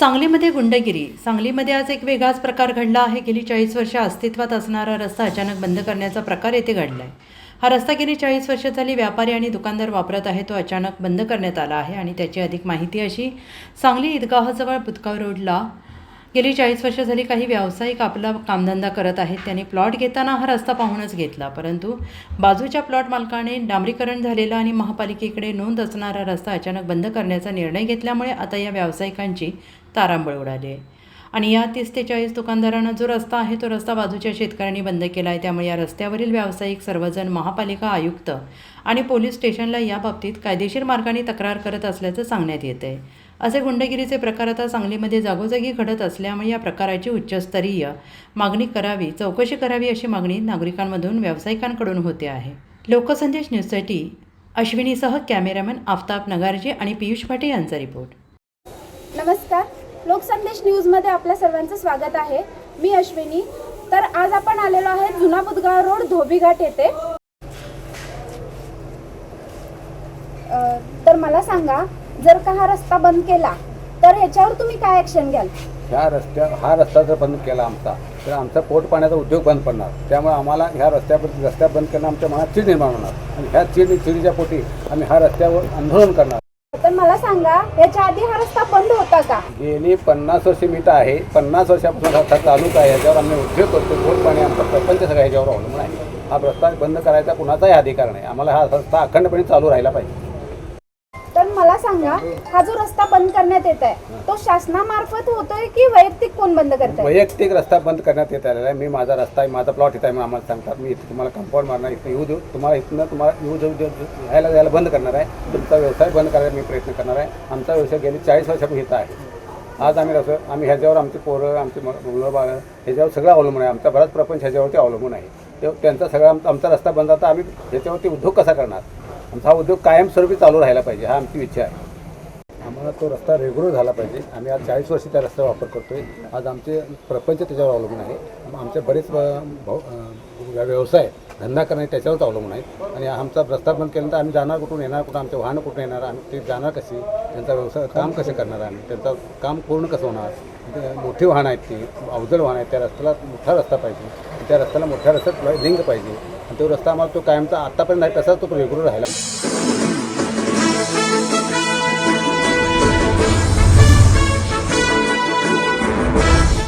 सांगलीमध्ये गुंडगिरी. सांगलीमध्ये आज एक वेगळाच प्रकार घडला आहे. गेली चाळीस वर्ष अस्तित्वात असणारा रस्ता अचानक बंद करण्याचा प्रकार येथे घडला आहे हा रस्ता गेली चाळीस वर्ष झाली व्यापारी आणि दुकानदार वापरत आहे. तो अचानक बंद करण्यात आला आहे आणि त्याची अधिक माहिती अशी सांगली ईदगाहजवळ बुतगाव रोडला गेली चाळीस वर्ष झाली काही व्यावसायिक आपला कामधंदा करत आहेत. त्यांनी प्लॉट घेताना हा रस्ता पाहूनच घेतला. परंतु बाजूच्या प्लॉट मालकाने डांबरीकरण झालेला आणि महापालिकेकडे नोंद असणारा रस्ता अचानक बंद करण्याचा निर्णय घेतल्यामुळे आता या व्यावसायिकांची तारांबळ उडाली आहे. आणि या तीस ते चाळीस दुकानदारांना जो रस्ता आहे तो रस्ता बाजूच्या शेतकऱ्यांनी बंद केला आहे त्यामुळे या रस्त्यावरील व्यावसायिक सर्वजण महापालिका आयुक्त आणि पोलीस स्टेशनला याबाबतीत कायदेशीर मार्गाने तक्रार करत असल्याचं सांगण्यात येत आहे असे गुंडगिरीचे प्रकार आता सांगलीमध्ये जागोजागी घडत असल्यामुळे या प्रकाराची उच्चस्तरीय मागणी करावी चौकशी करावी अशी मागणी नागरिकांमधून व्यावसायिकांकडून होते आहे. लोकसंदेश न्यूजसाठी अश्विनीसह कॅमेरामॅन आफताब नगारजी आणि पियुष भाटे यांचा रिपोर्ट. नमस्कार. लोकसंदेश न्यूजमध्ये आपल्या सर्वांचं स्वागत आहे. मी अश्विनी. तर आज आपण आलेलो आहे जुना बुदगाव रोड धोबीघाट येथे अ, तर मला सांगा जर का हा रस्ता बंद केला तर ह्याच्यावर तुम्ही काय ॲक्शन घ्याल? ह्या रस्त्या हा रस्ता जर बंद केला आमचा तर आमचा पोट पाण्याचा उद्योग बंद पडणार. त्यामुळे आम्हाला ह्या रस्त्यावर रस्त्या बंद करणं आमच्या मनात चीड निर्माण होणार. आणि ह्या चीड चिडीच्या पोटी आम्ही ह्या रस्त्यावर आंदोलन करणार. तर मला सांगा ह्याच्या आधी हा रस्ता बंद होता का? गेली पन्नास वर्ष मी तर आहे. पन्नास वर्षापासून रस्ता चालूच आहे. ह्याच्यावर आम्ही उद्योग करतो पोट पाणी आमचा प्रपंच सगळा ह्याच्यावर अवलंबून आहे. हा रस्ता बंद करायचा कुणाचाही अधिकार नाही. आम्हाला हा रस्ता अखंडपणे चालू राहिला पाहिजे. सांगा हा जो रस्ता बंद करण्यात येत आहे तो शासनामार्फत होतोय की वैयक्तिक कोण बंद करत आहे वैयक्तिक रस्ता बंद करण्यात येत आलेला आहे. मी माझा रस्ता आहे माझा प्लॉट इथं आहे आम्हाला सांगतात मी इथं तुम्हाला कंपाऊंड मारणार इथं येऊ देऊ. तुम्हाला इथनं तुम्हाला येऊ देऊ देऊ यायला जायला बंद करणार आहे. तुमचा व्यवसाय बंद करायला मी प्रयत्न करणार आहे. आमचा व्यवसाय गेली चाळीस वर्षापासून इथं आहे. आज आम्ही कसं आम्ही ह्याच्यावर आमची पोरं आमची मुलं बाळ ह्याच्यावर सगळं अवलंबून आहे. आमचा बराच प्रपंच ह्याच्यावरती अवलंबून आहे. ते त्यांचा सगळा आमचा रस्ता बंद आता आम्ही ह्याच्यावरती उद्योग कसा करणार? आमचा हा उद्योग कायमस्वरूपी चालू राहायला पाहिजे हा आमची इच्छा आहे. आम्हाला तो रस्ता रेग्युलर झाला पाहिजे. आम्ही आज चाळीस वर्षी त्या रस्त्याचा वापर करतो आहे आज आमचे प्रपंच त्याच्यावर अवलंबून आहे. आमचे बरेच भाऊ व्यवसाय धंदा करणे त्याच्यावरच अवलंबून आहे. आणि आमचा रस्ता बंद केल्यानंतर आम्ही जाणार कुठून येणार कुठं आमचे वाहनं कुठून येणार आम्ही ते जाणार कशी त्यांचा व्यवसाय काम कसे करणार आम्ही त्यांचं काम पूर्ण कसं होणार? मोठी वाहन आहेत ती अवजड वाहन आहेत त्या रस्त्याला मोठा रस्ता पाहिजे. त्या रस्त्याला मोठ्या रस्त्यात लिंक पाहिजे. आणि तो रस्ता आम्हाला तो कायमचा आत्तापर्यंत आहे तसाच तो रेग्युलर राहिला.